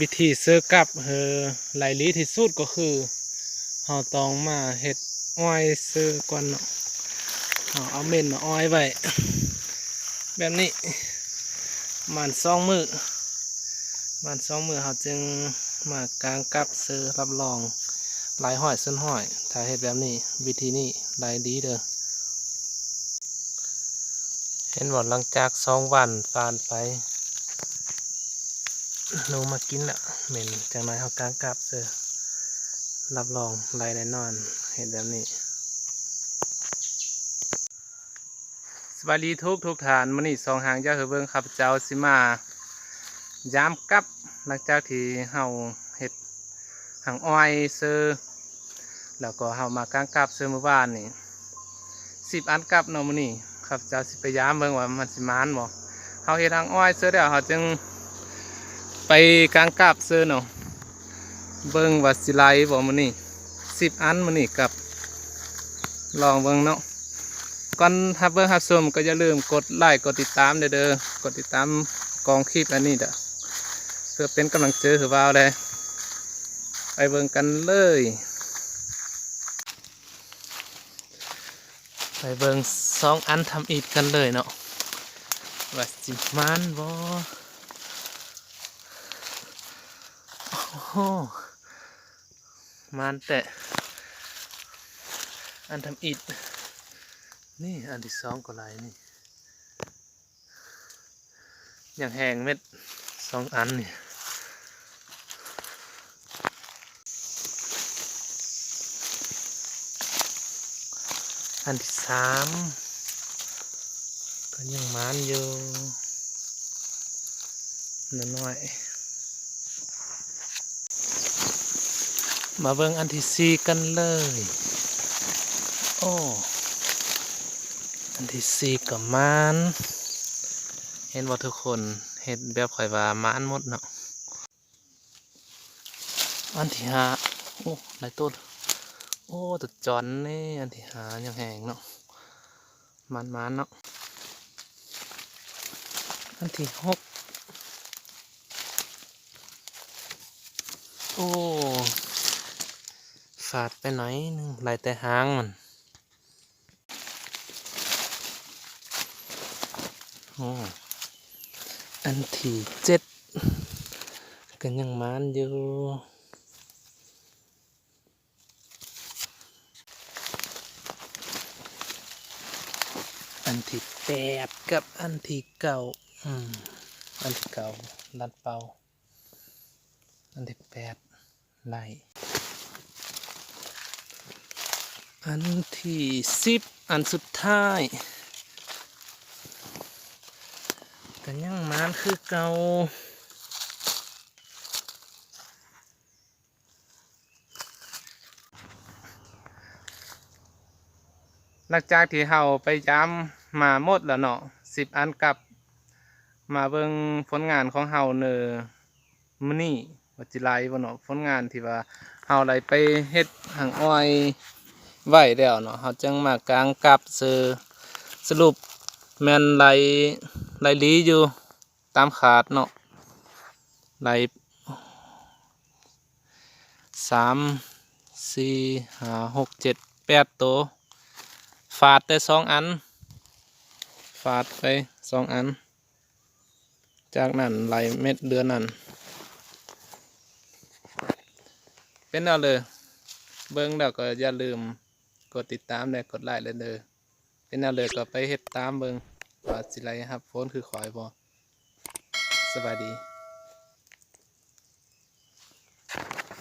วิธีซื้อกลับเฮอไหลลีที่สุดก็คือเราต้องมาเห็ดอ้อยซื้อก่อนเนาะเราเอาเม่นมาอ้อยไว้แบบนี้มันสองมือมันสองมือเราจึงมากางกลับซื้อรับรองลายห้อยเส้นห้อยถ้าเห็ดแบบนี้ วิธีนี้ได้ดีเด้อเห็นว่าหลังจากสองวันผ่านไป นูมากินละเหม็นจากนั้นเขากางกลับซื้อรับรองลายแน่นอน เห็นแบบนี้ สวัสดีทุกทุกฐานมันนี่สองหางยาเหือเบิงข้าพเจ้าสิมายามกลับหลังจากที่เฮาเห็ดหางอ้อยเซอร์แล้วก็เฮามากางกลับเซอร์เมื่อวานนี่สิบอันกลับเนาะมันนี่ข้าพเจ้าสิไปยามเบิ่งว่ามันสิมานบ่เฮาเห็ดหางอ้อยเซอร์แล้วเฮาจึง ไปกางกลับเซอร์เนาะเบิ่งว่าสิไลบ่มันนี่สิบอันมันนี่กับ ลองเบิ่งเนาะก่อนทับเบิ้งทับชมก็อย่าลืมกดไลค์กดติดตามเด้อเด้อกดติดตามกองคลิปอันนี้เด้อเพื่อเป็นกำลังเจอคือว่าวเลยไปเบิ่งกันเลย ไปเบิ่งสองอันทำอีกกันเลยเนาะว่าสิมันบ่ โอ้โหมันแต่อันทำอิดนี่อันที่สองก็ไรนี่อย่างแหงเม็ดสองอันนี่อันที่สามก็ยังมันอยู่นิดหน่อย มาเบิ่งอันที่สี่กันเลย โอ้ อันที่สี่กับมานเห็นว่าทุกคนเห็นแบบข่อยว่ามานหมดเนาะ อันที่ห้าโอ้หลายต้น โอ้ตัวจอนนี่อันที่ห้ายังแหงเนาะมันมันเนาะ อันที่หกโอ้ ฝาดไปหน่อยหนึงไหลายแต่หางมันอันที่เจ็ดก็ยังมานอยู่อันที่แปดกับอันที่เก้าอืมอันที่เก้าลัดเป่าอันที่แปดไล่ อันที่สิบอันสุดท้ายกันยังมานคือเก่าหลังจากที่เฮาไปย้ำมาหมดแล้วเนาะสิบอันกลับมาเบิ่งผลงานของเฮาเนอมื้อนี้ว่าจิไลบ่เนาะผลงานที่ว่าเฮาได้ไปเฮ็ดหางอ้อย ไว้แล้วเนาะเฮาจึงมากางกลับซื้อสรุปแมนไหลไหลลีอยู่ตามขาดเนาะไหลสามสี่ห้าหกเจ็ดแปดตัวฝาดแต่สองอัน ฝาดไปสองอัน จากนั้นไหลเม็ดเดือนนั้น เป็นเอาเลย เบิ้งแล้วก็อย่าลืม กดติดตามเลยกดไลค์เลยเด้อเป็นแนวเลยก็ไปเฮ็ดตามเบิงว่าสิไรครับโฟนคือขอยบ่สวัสดี